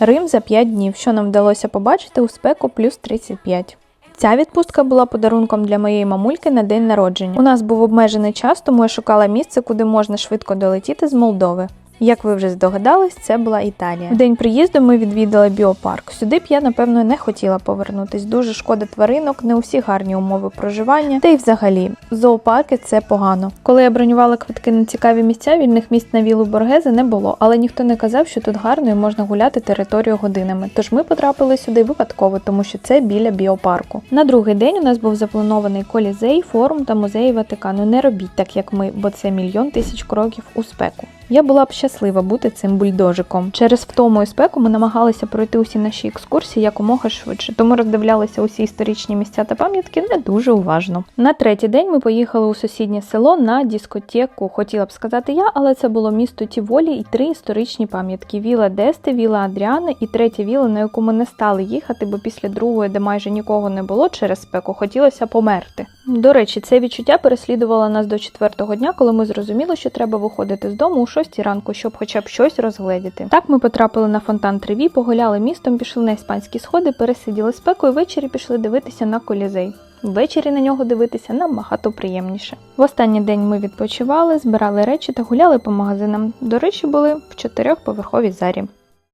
Рим за 5 днів, що нам вдалося побачити у спеку плюс 35. Ця відпустка була подарунком для моєї мамульки на день народження. У нас був обмежений час, тому я шукала місце, куди можна швидко долетіти з Молдови. Як ви вже здогадались, це була Італія. В день приїзду ми відвідали біопарк. Сюди б я, напевно, не хотіла повернутись. Дуже шкода тваринок, не у всіх гарні умови проживання. Та й взагалі, зоопарки це погано. Коли я бронювала квитки на цікаві місця, вільних місць на вілу Боргезе не було, але ніхто не казав, що тут гарно і можна гуляти територію годинами. Тож ми потрапили сюди випадково, тому що це біля біопарку. На другий день у нас був запланований колізей, форум та музей Ватикану. Не робіть так, як ми, бо це мільйон тисяч кроків у спеку. Я була б щаслива бути цим бульдожиком. Через втому і спеку ми намагалися пройти усі наші екскурсії якомога швидше, тому роздивлялися усі історичні місця та пам'ятки не дуже уважно. На третій день ми поїхали у сусіднє село на дискотеку. Хотіла б сказати я, але це було місто Тіволі і три історичні пам'ятки: Віла Дести, Віла Адріани і третя віла, на яку ми не стали їхати, бо після другої, де майже нікого не було через спеку, хотілося померти. До речі, це відчуття переслідувало нас до четвертого дня, коли ми зрозуміли, що треба виходити з дому у шостій ранку, щоб хоча б щось розгледіти. Так ми потрапили на фонтан Треві, погуляли містом, пішли на іспанські сходи, пересиділи спеку і ввечері пішли дивитися на колізей. Ввечері на нього дивитися набагато приємніше. В останній день ми відпочивали, збирали речі та гуляли по магазинам. До речі, були в чотирьохповерховій зарі.